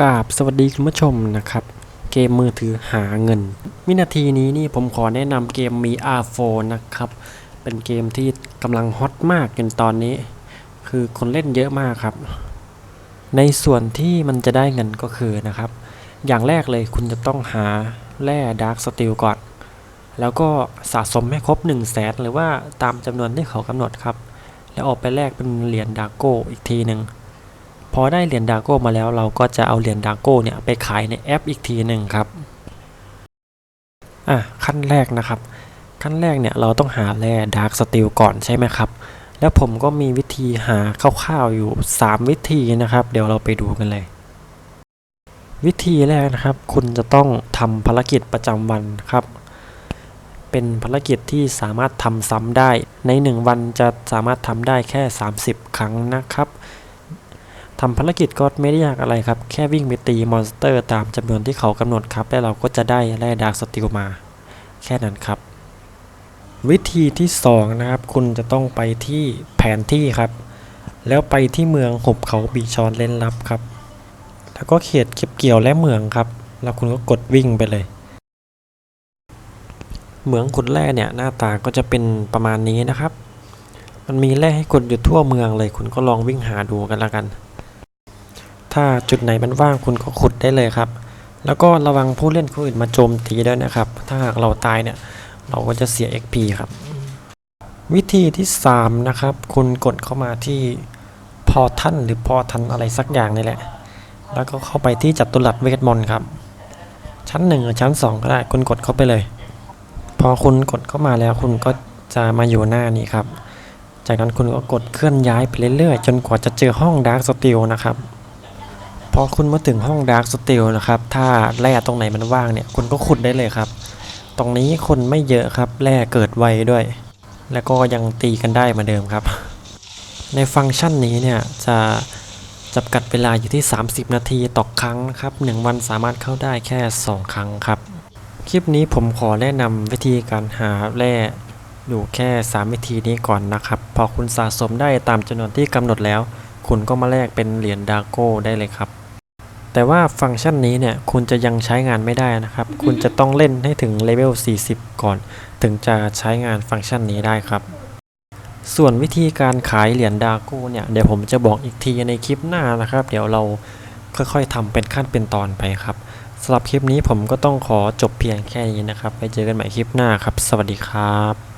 กราบสวัสดีคุณผู้ชมนะครับ เกมมือถือหาเงินวินาทีนี้นี่ผมขอแนะนำเกมมี R4 นะครับ เป็นเกมที่กำลังฮอตมากจนตอนนี้ คือคนเล่นเยอะมากครับ ในส่วนที่มันจะได้เงินก็คือนะครับ อย่างแรกเลยคุณจะต้องหาแร่ดาร์กสตีลก่อน แล้วก็สะสมให้ครบ1 0 0 0 0แสนหรือว่าตามจำนวนที่เขากำหนดครับ แล้วออกไปแลกเป็นเหรียญดาโก้อีกทีหนึ่ง พอได้เหรียญดาโก้มาแล้วเราก็จะเอาเหรียญดาโก้เนี่ยไปขายในแอปอีกทีหนึ่งครับอะขั้นแรกนะครับ ขั้นแรกเนี่ยเราต้องหาแร่ดาร์กสตีลก่อนใช่ไหมครับ แล้วผมก็มีวิธีหาคร่าวๆอยู่ 3 วิธีนะครับ เดี๋ยวเราไปดูกันเลย วิธีแรกนะครับ คุณจะต้องทำภารกิจประจำวันครับ เป็นภารกิจที่สามารถทำซ้ำได้ ใน 1 วันจะสามารถทำได้แค่ 30 ครั้งนะครับ ทำภารกิจก็ไม่ได้ยากอะไรครับ แค่วิ่งไปตีมอนสเตอร์ตามจำนวนที่เขากำหนดครับ แล้วเราก็จะได้แร่ดาร์กสติลมา แค่นั้นครับ วิธีที่ 2 นะครับ คุณจะต้องไปที่แผนที่ครับ แล้วไปที่เมืองหุบเขาบีชอนเล่นลับครับ แล้วก็เขตเก็บเกี่ยวและเมืองครับ แล้วคุณก็กดวิ่งไปเลย เหมืองขุดแร่เนี่ยหน้าตาก็จะเป็นประมาณนี้นะครับ มันมีแร่ให้ขุดอยู่ทั่วเมืองเลย คุณก็ลองวิ่งหาดูกันละกัน ถ้าจุดไหนมันว่างคุณก็ขุดได้เลยครับ แล้วก็ระวังผู้เล่นคนอื่นมาโจมตีด้วยนะครับ ถ้าหากเราตายเนี่ยเราก็จะเสีย XP ครับ วิธีที่ 3 นะครับ คุณกดเข้ามาที่พอทันหรือพอทันอะไรสักอย่างนี่แหละ แล้วก็เข้าไปที่จัตุรัสเวทมนต์ครับ ชั้น 1 หรือชั้น 2 ก็ได้ คุณกดเข้าไปเลย พอคุณกดเข้ามาแล้วคุณก็จะมาอยู่หน้านี้ครับ จากนั้นคุณก็กดเคลื่อนย้ายไปเรื่อยๆ จนกว่าจะเจอห้องดาร์กสตีลนะครับ พอคุณมาถึงห้องดาร์กสตีลนะครับ ถ้าแร่ตรงไหนมันว่างเนี่ย คุณก็ขุดได้เลยครับ ตรงนี้คนไม่เยอะครับ แร่เกิดไวด้วย แล้วก็ยังตีกันได้เหมือนเดิมครับ ในฟังก์ชันนี้เนี่ย จะจำกัดเวลาอยู่ที่ 30 นาทีต่อครั้งนะครับ 1 วันสามารถเข้าได้แค่ 2 ครั้งครับ คลิปนี้ผมขอแนะนำวิธีการหาแร่อยู่แค่ 3 วิธีนี้ก่อนนะครับ พอคุณสะสมได้ตามจำนวนที่กำหนดแล้ว คุณก็มาแลกเป็นเหรียญดาโก้ได้เลยครับ แต่ว่าฟังก์ชันนี้เนี่ยคุณจะยังใช้งานไม่ได้นะครับ คุณจะต้องเล่นให้ถึงเลเวล 40 ก่อน ถึงจะใช้งานฟังก์ชันนี้ได้ครับ ส่วนวิธีการขายเหรียญดาโก้เนี่ยเดี๋ยวผมจะบอกอีกทีในคลิปหน้านะครับ เดี๋ยวเราค่อยๆทำเป็นขั้นเป็นตอนไปครับสำหรับคลิปนี้ผมก็ต้องขอจบเพียงแค่นี้นะครับ ไปเจอกันใหม่คลิปหน้าครับ สวัสดีครับ